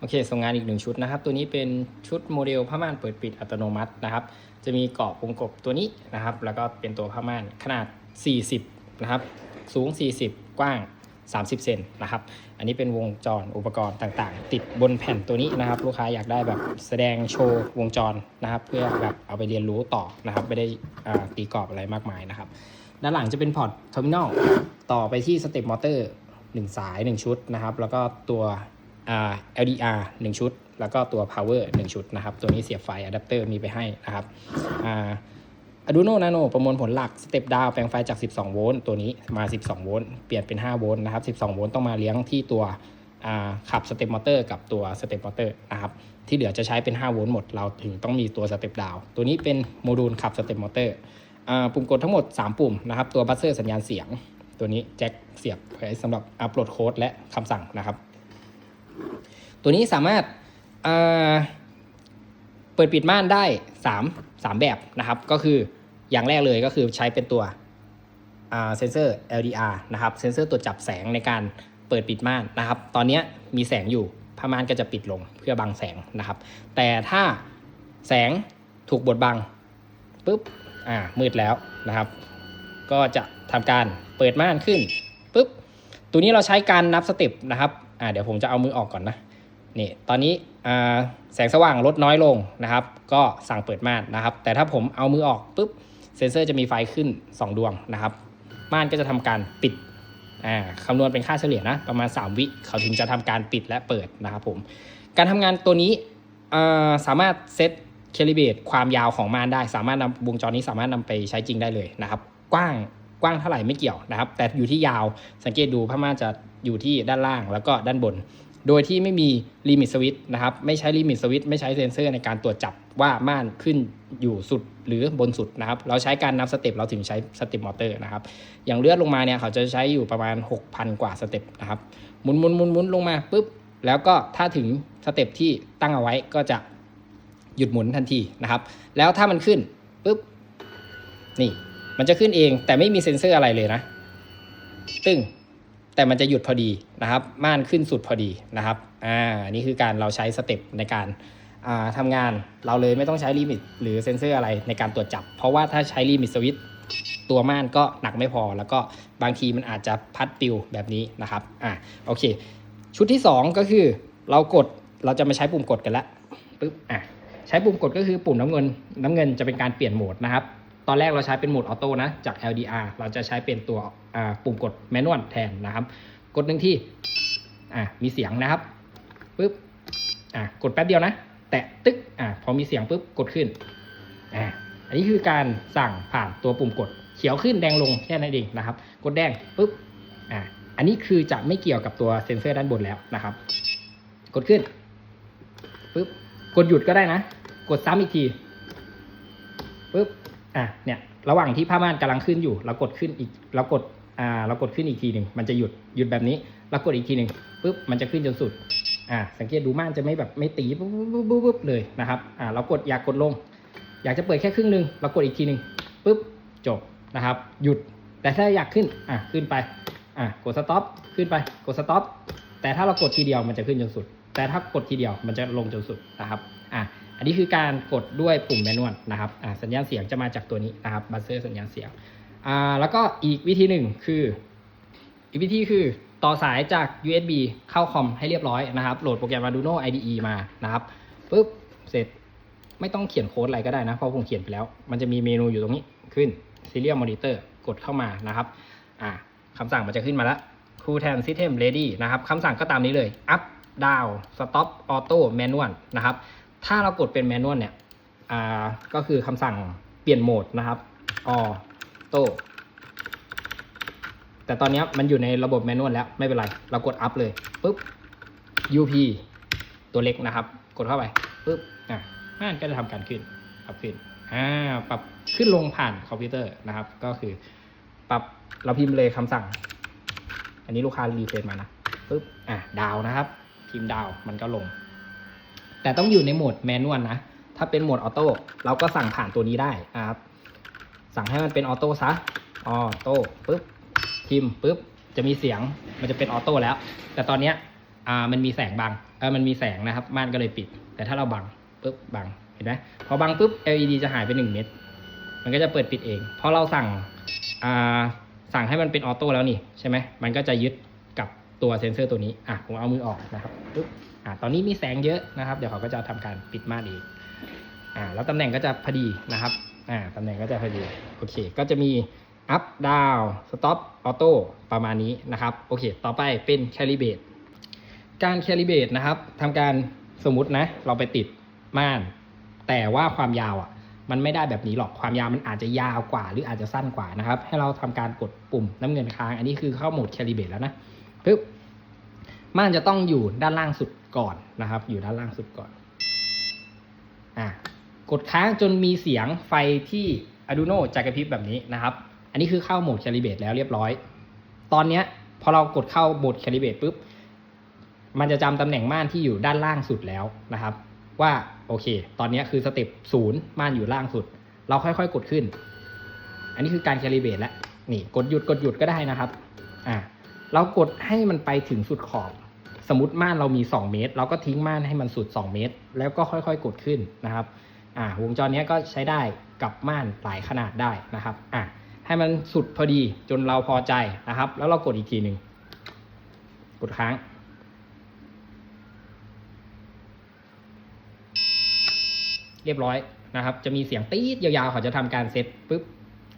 โอเค ส่งงานอีกหนึ่งชุดนะครับ ตัวนี้เป็นชุดโมเดลผ้าม่านเปิดปิดอัตโนมัตินะครับ จะมีเกาะวงกบตัวนี้นะครับ แล้วก็เป็นตัวผ้าม่านขนาด 40 นะครับ สูง 40 กว้าง 30 เซนนะครับ อันนี้เป็นวงจรอุปกรณ์ต่างๆ ติดบนแผ่นตัวนี้นะครับ ลูกค้าอยากได้แบบแสดงโชว์วงจรนะครับ เพื่อแบบเอาไปเรียนรู้ต่อนะครับ ไม่ได้ตีกรอบอะไรมากมายนะครับ ด้านหลังจะเป็นพอร์ตเทอร์มินอลต่อไปที่สเต็ปมอเตอร์1สาย 1 ชุดนะครับ แล้วก็ตัว LDR 1 ชุด แล้วก็ตัว power 1 ชุดนะครับ ตัวนี้เสียบไฟอะแดปเตอร์มีไปให้นะครับ Arduino Nano ประมวลผลหลักสเต็ปดาวแปลงไฟจาก 12 โวลต์ตัวนี้มา 12 โวลต์เปลี่ยนเป็น 5 โวลต์นะครับ 12 โวลต์ต้องมาเลี้ยงที่ตัวขับสเต็ปมอเตอร์กับตัวสเต็ปมอเตอร์นะครับที่เหลือจะใช้เป็น 5 โวลต์หมด เราถึงต้องมีตัวสเต็ปดาวตัวนี้เป็นโมดูลขับสเต็ปมอเตอร์ปุ่มกดทั้งหมด 3 ปุ่มนะครับตัวบัสเซอร์สัญญาณเสียง ตัวนี้แจ็คเสียบไว้สำหรับอัปโหลดโค้ดและคำสั่งนะครับ ตัวนี้สามารถอ่าเปิดปิดม่านได้ 3 3 แบบนะครับ ก็คืออย่างแรกเลยก็คือใช้เป็นตัวเซนเซอร์ LDR นะครับ เซนเซอร์ตรวจับแสงในการเปิดปิดม่านนะครับ ตอนนี้มีแสงอยู่ผ้าม่านก็จะปิดลงเพื่อบังแสงนะครับ แต่ถ้าแสงถูกบดบังปุ๊บ อ่า มืดแล้วนะครับ ก็จะทำการเปิดม่านขึ้นปุ๊บ ตัวนี้เราใช้การนับสเต็ปนะครับ อ่าเดี๋ยวผมจะเอามือออกก่อนนะนี่ตอนนี้อ่าแสงสว่างลดน้อยลงนะครับ ก็สั่งเปิดม่านนะครับ แต่ถ้าผมเอามือออกปุ๊บเซนเซอร์จะมีไฟขึ้น 2 ดวงนะครับ ม่านก็จะทำการปิดอ่าคำนวณเป็นค่าเฉลี่ยนะ ประมาณ 3 วิเขาถึงจะทำการปิดและเปิดนะครับผมการทำงานตัวนี้อ่าสามารถเซตเคลิเบตความยาวของม่านได้ สามารถนำวงจรนี้สามารถนำไปใช้จริงได้เลยนะครับ กว้างกว้างเท่าไหร่ไม่เกี่ยวนะครับ แต่อยู่ที่ยาวสังเกตดูผ้าม่านจะ อยู่ที่ด้านล่างแล้วก็ด้านบน โดยที่ไม่มีลิมิตสวิตช์นะครับ ไม่ใช้ลิมิตสวิตช์ไม่ใช้เซ็นเซอร์ในการตรวจจับว่าม่านขึ้นอยู่สุดหรือบนสุดนะครับ เราใช้การนับสเต็ปเราถึงใช้สเต็ปมอเตอร์นะครับ อย่างเลือดลงมาเนี่ยเขาจะใช้อยู่ประมาณ 6,000 กว่าสเต็ปนะครับ หมุนหมุนหมุนหมุนลงมาปุ๊บ แล้วก็ถ้าถึงสเต็ปที่ตั้งเอาไว้ก็จะหยุดหมุนทันทีนะครับ แล้วถ้ามันขึ้นปุ๊บ นี่ มันจะขึ้นเองแต่ไม่มีเซ็นเซอร์อะไรเลยนะ ตึ้ง แต่มันจะหยุดพอดีนะครับ ม่านขึ้นสุดพอดีนะครับอ่านี่คือการเราใช้สเต็ปในการอ่าทำงานเราเลยไม่ต้องใช้ลิมิตหรือเซ็นเซอร์อะไรในการตรวจจับ เพราะว่าถ้าใช้ลิมิตสวิตตัวม่านก็หนักไม่พอ แล้วก็บางทีมันอาจจะพัดปิวแบบนี้นะครับอ่าโอเค ชุดที่ 2 ก็คือเรากดเราจะมาใช้ปุ่มกดกันละปึ๊บอะใช้ปุ่มกดก็คือปุ่มน้ำเงินน้ำเงินจะเป็นการเปลี่ยนโหมดนะครับ ตอนแรกเราใช้เป็นโหมดออโต้นะ จาก LDR เราจะใช้เป็นตัวปุ่มกดแมนนวลแทนนะครับ กดหนึ่งที่มีเสียงนะครับปึ๊บกดแป๊บเดียวนะ แตะตึ๊กอพอมีเสียงปุ๊บกดขึ้นออันนี้คือการสั่งผ่านตัวปุ่มกดเขียวขึ้นแดงลงแค่นั้นเองนะครับ กดแดงปุ๊บอะอันนี้คือจะไม่เกี่ยวกับตัวเซ็นเซอร์ด้านบนแล้วนะครับ กดขึ้นปุ๊บกดหยุดก็ได้นะ กดซ้ำอีกทีปุ๊บ อะเนี่ยระหว่างที่ผ้าม่านกำลังขึ้นอยู่เรากดขึ้นอีกเรากดอ่าเรากดขึ้นอีกทีหนึ่งมันจะหยุดหยุดแบบนี้เรากดอีกทีหนึ่งปุ๊บมันจะขึ้นจนสุดอ่าสังเกตดูม่านจะไม่แบบไม่ตีปุ๊บปุ๊บปุ๊บปุ๊บปุ๊บเลยนะครับอ่าเรากดอยากกดลง อยากจะเปิดแค่ครึ่งหนึ่งเรากดอีกทีหนึ่งปุ๊บจบนะครับ หยุดแต่ถ้าอยากขึ้นอะขึ้นไปอะกดสต็อปขึ้นไปกดสต็อปแต่ถ้าเรากดทีเดียวมันจะขึ้นจนสุด แต่ถ้ากดทีเดียวมันจะลงจนสุดนะครับอะ อันนี้คือการกดด้วยปุ่มแมนนวลนะครับสัญญาณเสียงจะมาจากตัวนี้นะครับบัสเซอร์สัญญาณเสียงอ่าแล้วก็อีกวิธีหนึ่งคือ อีกวิธีคือต่อสายจาก USB เข้าคอมให้เรียบร้อยนะครับ โหลดโปรแกรม Arduino IDE มานะครับปุ๊บเสร็จไม่ต้องเขียนโค้ดอะไรก็ได้นะ เพราะผมเขียนไปแล้ว มันจะมีเมนูอยู่ตรงนี้ขึ้น Serial Monitor กดเข้ามานะครับอ่าคำสั่งมันจะขึ้นมาแล้ว Cool Tan System Ready นะครับคำสั่งก็ตามนี้เลย Up Down Stop Auto Manual นะครับ ถ้าเรากดเป็น Manual เนี่ยอ่าก็คือคำสั่งเปลี่ยนโหมดนะครับ Auto แต่ตอนนี้มันอยู่ในระบบ Manual แล้วไม่เป็นไร เรากด Up เลยปุ๊บ UP ตัวเล็กนะครับ กดเข้าไปปุ๊บอะม่นก็จะทำการขึ้นปรับขึ้นอ่าปรับขึ้นลงผ่านคอมพิวเตอร์นะครับ ก็คือ ปรับเราพิมพ์เลยคำสั่ง อันนี้ลูกค้ารีเฟรชมานะปุ๊บอะดาวนะครับพิมพ์ดาวมันก็ลง แต่ต้องอยู่ในโหมดแมนนวลนะ ถ้าเป็นโหมดออโต้เราก็สั่งผ่านตัวนี้ได้ครับ สั่งให้มันเป็นออโต้ซะ ออโต้ปุ๊บพิมปุ๊บ จะมีเสียง มันจะเป็นออโต้แล้ว แต่ตอนเนี้ยอ่า มันมีแสงบัง เออ มันมีแสงนะครับ ม่านก็เลยปิด แต่ถ้าเราบังปุ๊บ บัง เห็นไหมพอบังปุ๊บ LED จะหายไปหนึ่งเม็ด มันก็จะเปิดปิดเอง เพราะเราสั่ง อ่า สั่งให้มันเป็นออโต้แล้วนี่ ใช่ไหม มันก็จะยึดกับตัวเซ็นเซอร์ตัวนี้ อะ ผมเอามือออกนะครับ ปุ๊บ อะตอนนี้มีแสงเยอะนะครับ เดี๋ยวเขาก็จะทำการปิดม่านเองอ่าแล้วตำแหน่งก็จะพอดีนะครับอ่าตำแหน่งก็จะพอดีโอเค ก็จะมี up down stop auto ประมาณนี้นะครับโอเค ต่อไปเป็น calibrate การ calibrate นะครับทำการสมมตินะ เราไปติดม่าน แต่ว่าความยาวอะมันไม่ได้แบบนี้หรอกความยาวมันอาจจะยาวกว่า หรืออาจจะสั้นกว่านะครับ ให้เราทำการกดปุ่มน้ำเงินค้าง อันนี้คือเข้าโหมด calibrate แล้วนะปึ๊บม่านจะต้องอยู่ด้านล่างสุดก่อนนะครับ อยู่ด้านล่างสุดก่อนอะกดค้างจนมีเสียงไฟที่ Arduino จะกระพริบแบบนี้นะครับ อันนี้คือเข้าโหมด calibrate แล้วเรียบร้อย ตอนเนี้ยพอเรากดเข้าโหมด calibrate ปุ๊บ มันจะจำตำแหน่งม่านที่อยู่ด้านล่างสุดแล้วนะครับ ว่าโอเค ตอนนี้คือสเต็ปศูนย์ม่านอยู่ล่างสุด เราค่อยๆ กดขึ้น อันนี้คือการ calibrate แล้วนี่กดหยุดกดหยุดก็ได้นะครับอ่าเรากดให้มันไปถึงสุดขอบ สมมติม่านเรามี 2 เมตร เราก็ทิ้งม่านให้มันสุด 2 เมตร แล้วก็ค่อยๆ กดขึ้นนะครับอ่าวงจรนี้ก็ใช้ได้กับม่านหลายขนาดได้นะครับอ่าให้มันสุดพอดีจนเราพอใจนะครับ แล้วเรากดอีกทีหนึ่งกดค้าง เรียบร้อยนะครับ จะมีเสียงตี๊ดยาวๆเขาจะทำการเซตปุ๊บ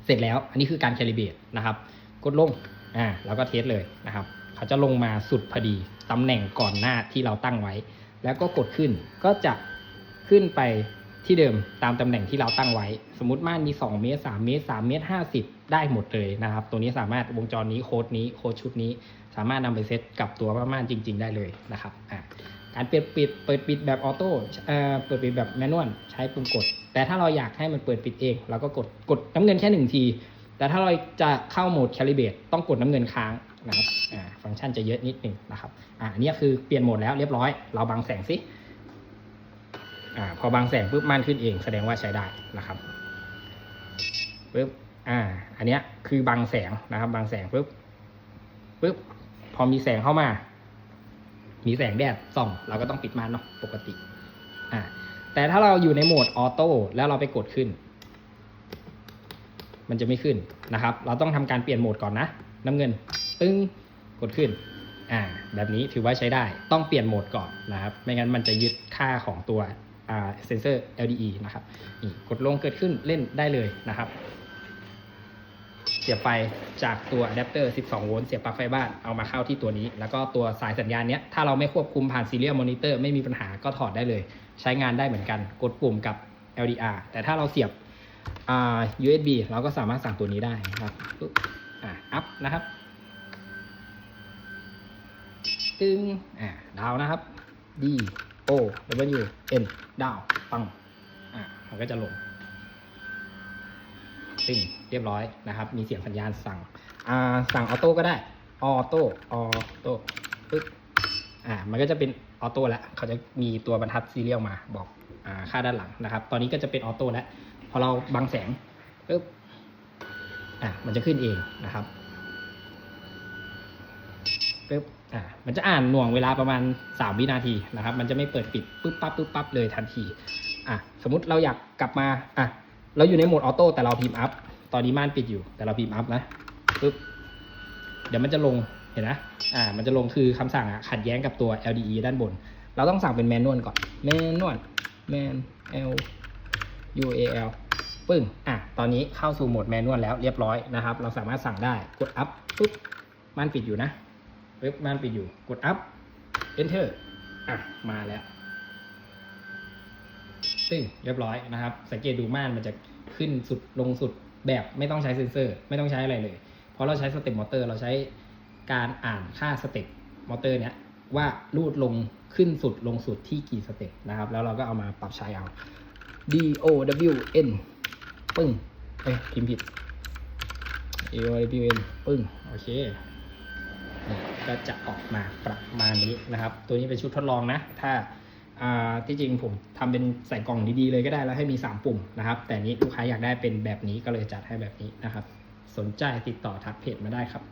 เสร็จแล้ว อันนี้คือการแคลิเบตนะครับ กดลงอ่าแล้วก็เทสเลยนะครับ เขาจะลงมาสุดพอดีตำแหน่งก่อนหน้าที่เราตั้งไว้ แล้วก็กดขึ้นก็จะขึ้นไปที่เดิมตามตำแหน่งที่เราตั้งไว้ สมมติม่านมี 2 เมตร 3 เมตร 3 เมตร 50 ได้หมดเลยนะครับ ตัวนี้สามารถวงจรนี้โค้ดนี้โค้ดชุดนี้ สามารถนำไปเซตกับตัวม่านจริง ๆ ได้เลยนะครับการเปิดปิดเปิดปิดแบบออโต้เอ่อเปิดปิดแบบแมนนวลใช้ปุ่มกด แต่ถ้าเราอยากให้มันเปิดปิดเองเราก็กดกดน้ำเงินแค่หนึ่งที แต่ถ้าเราจะเข้าโหมดแคลิเบตต้องกดน้ำเงินค้าง นะครับฟังก์ชันจะเยอะนิดหนึ่งนะครับอ่าอันนี้คือเปลี่ยนโหมดแล้วเรียบร้อย เราบังแสงสิอ่าพอบังแสงปุ๊บม่านขึ้นเองแสดงว่าใช้ได้นะครับปุ๊บอ่า อันเนี้ยคือบังแสงนะครับบังแสงปุ๊บปุ๊บพอมีแสงเข้ามา มีแสงแดดส่อง เราก็ต้องปิดม่านเนาะปกติอ่าแต่ถ้าเราอยู่ในโหมดออโต้แล้วเราไปกดขึ้น มันจะไม่ขึ้นนะครับ เราต้องทำการเปลี่ยนโหมดก่อนนะ น้ำเงิน ตึ้งกดขึ้นอ่าแบบนี้ถือว่าใช้ได้ต้องเปลี่ยนโหมดก่อนนะครับ ไม่งั้นมันจะยึดค่าของตัวอ่าเซนเซอร์ LDE นะครับนี่กดลงเกิดขึ้นเล่นได้เลยนะครับ เสียบไฟจากตัวอะแดปเตอร์ 12 โวลต์เสียบปลั๊กไฟบ้านเอามาเข้าที่ตัวนี้ แล้วก็ตัวสายสัญญาณเนี้ยถ้าเราไม่ควบคุมผ่าน Serial Monitor ไม่มีปัญหาก็ถอดได้เลย ใช้งานได้เหมือนกัน กดปุ่มกับ LDR แต่ถ้าเราเสียบ USB เราก็สามารถสั่งตัวนี้ได้นะครับ อ่าอัพนะครับ ตึงอ่าดาวนะครับ D O W N ดาวปังอ่ามันก็จะลงซึ่งเรียบร้อยนะครับ มีเสียงสัญญาณสั่งอ่าสั่งออโต้ก็ได้ออโต้ออโต้ปึ๊บอ่ามันก็จะเป็นออโต้แล้วเขาจะมีตัวบรรทัดซีเรียลมาบอกอ่าค่าด้านหลังนะครับ ตอนนี้ก็จะเป็นออโต้แล้วพอเราบังแสงปึ๊บ อ่ามันจะขึ้นเองนะครับปึ๊บอ่ามันจะอ่านหน่วงเวลาประมาณ 3 วินาทีนะครับ มันจะไม่เปิดปิดปึ๊บปั๊บปึ๊บปั๊บเลยทันทีอะสมมติเราอยากกลับมาอะเราอยู่ในโหมดออโต้แต่เราพิมพ์อัพตอนนี้ม่านปิดอยู่แต่เราพิมพ์อัพนะปึ๊บเดี๋ยวมันจะลงเห็นนะอ่ามันจะลงคือคำสั่งอะขัดแย้งกับตัว LDE ด้านบน เราต้องสั่งเป็นแมนนวลก่อนแมนนวลแมน L U A L ปึ้งอะตอนนี้เข้าสู่โหมดแมนนวลแล้วเรียบร้อยนะครับ เราสามารถสั่งได้กดอัพปุ๊บม่านปิดอยู่นะปึ๊บม่านปิดอยู่กดอัพ enter อะมาแล้วซึ่งเรียบร้อยนะครับ สังเกตดูม่านมันจะขึ้นสุดลงสุดแบบไม่ต้องใช้เซ็นเซอร์ ไม่ต้องใช้อะไรเลยเพราะเราใช้สเต็ปมอเตอร์เราใช้การอ่านค่าสเต็ปมอเตอร์เนี้ยว่ารูดลงขึ้นสุดลงสุดที่กี่สเต็ปนะครับ แล้วเราก็เอามาปรับใช้เอา D O W N ปึ้งเอ้ยพิมพ์ผิด A O I P N ปึ้ง โอเค ก็จะออกมาประมาณนี้นะครับ ตัวนี้เป็นชุดทดลองนะ ถ้าอ่าที่จริงผมทำเป็นใส่กล่องดีๆเลยก็ได้แล้วให้มี 3 ปุ่มนะครับ แต่นี้ลูกค้าอยากได้เป็นแบบนี้ก็เลยจัดให้แบบนี้นะครับ สนใจติดต่อทักเพจมาได้ครับ